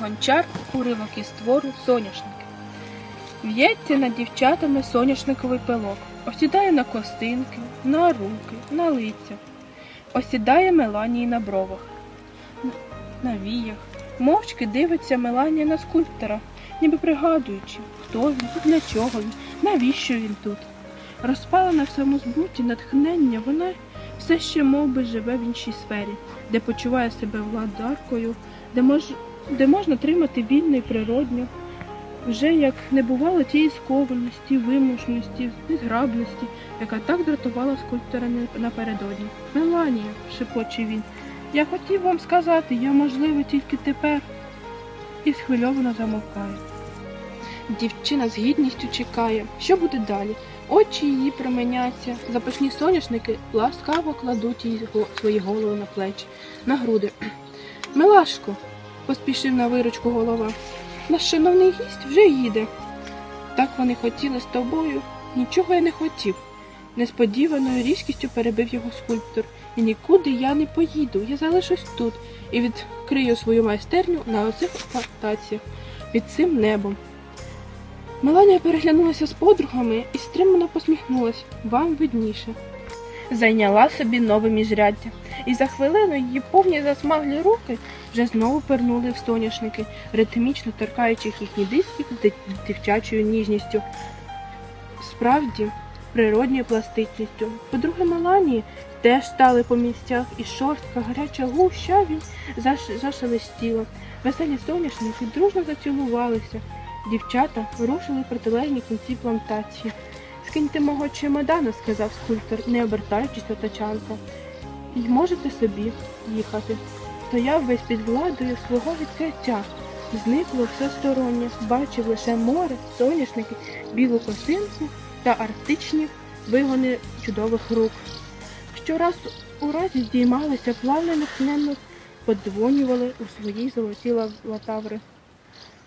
Гончар уривок із твору соняшники. В'ється над дівчатами соняшниковий пилок, осідає на костинки, на руки, на лиця, осідає Меланії на бровах, на віях. Мовчки дивиться Меланія на скульптора, ніби пригадуючи, хто він, для чого він, навіщо він тут. Розпалена в самозбуті натхнення, вона все ще мов би, живе в іншій сфері, де почуває себе владаркою, де, мож, де можна тримати вільно і природньо, вже як не бувало тієї скованості, вимушеності, незграбності, яка так дратувала скульптора напередодні. Меланія, шепоче він, я хотів вам сказати, я можливо тільки тепер. І схвильовано замовкає. Дівчина з гідністю чекає, що буде далі. Очі її променяться, запашні соняшники ласкаво кладуть їй свої голови на плечі, на груди. Милашко, поспішив на виручку голова. Наш шановний гість вже їде. Так вони хотіли з тобою. Нічого я не хотів. Несподіваною різкістю перебив його скульптор. І нікуди я не поїду. Я залишусь тут і відкрию свою майстерню на оцих плантаціях під цим небом. Меланія переглянулася з подругами і стримано посміхнулась. Вам видніше. Зайняла собі нове міжряддя, і за хвилину її повні засмаглі руки вже знову пернули в соняшники, ритмічно торкаючи їхні диски дівчачою ніжністю. Справді, природньою пластичністю. Подруги Меланії теж стали по місцях, і шорстка, гаряча гуща він заш... зашелестіла. Веселі соняшники дружно зацілувалися. Дівчата рушили протилежні кінці плантації. Скиньте мого чемодана, сказав скульптор, не обертаючись до тачанка. І можете собі їхати. Стояв весь під владою свого відкриття. Зникло все стороннє, бачив лише море, соняшники, білу косинку та арктичні вигони чудових рук. Щораз у разі здіймалися плавно натхненно подзвонювали у свої золоті ла- латаври.